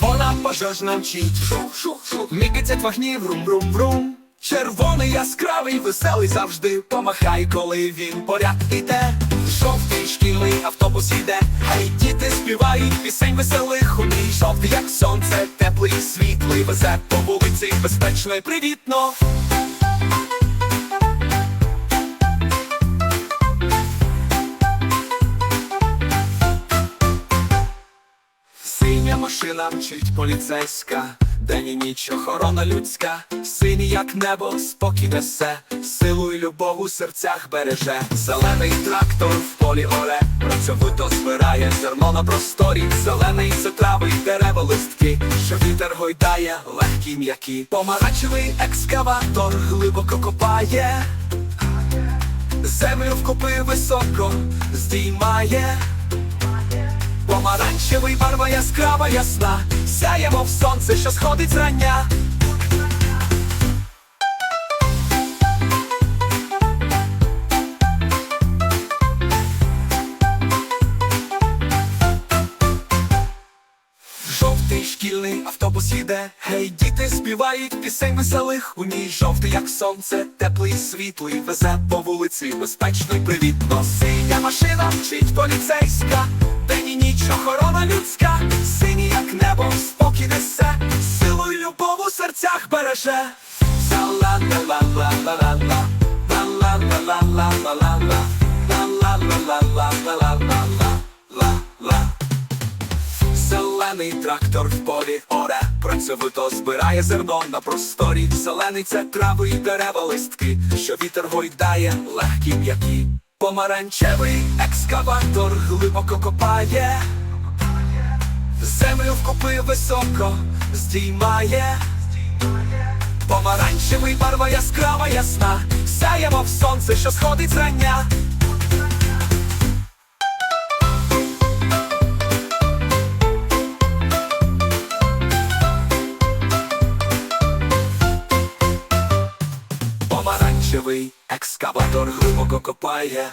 Червона пожежна мчить, шух-шух-шух, мікаться вогні, врум-врум-врум. Червоний яскравий, веселий завжди помахай, коли він поряд іде. Жовтий шкільний автобус іде, а й діти співають пісень веселих у ній. Жовтий, як сонце, теплий, світлий, везе по вулиці, безпечно і привітно. Синя машина мчить поліцейська, день і ніч охорона людська, синій, як небо, спокій несе, силу і любов у серцях береже. Зелений трактор в полі оре, працьовито збирає зерно на просторі. Зелений це трави дерева листки, що вітер гойдає, легкі м'які. Помаранчевий екскаватор глибоко копає. Землю вкопи високо здіймає. Помаранчевий барва яскрава ясна, сяє, мов сонце, що сходить зрання. Жовтий шкільний автобус їде, гей, діти співають пісень веселих. У ній жовтий, як сонце, теплий, світлий, везе по вулиці, безпечно й привітно. Синя машина мчить поліцейська, ніч охорона людська, синій, як небо, спокій несе, силу й любов у серцях береже. Зелений трактор в полі оре Працьовито збирає зерно на просторі. Зелений це трави і дерева листки Що вітер гойдає, легкі м'які. Помаранчевий екскаватор глибоко копає Вкопи високо. Здіймає. Помаранчевий барва яскрава ясна. Сяє, мов сонце, що сходить зрання Помаранчевий екскаватор глибоко копає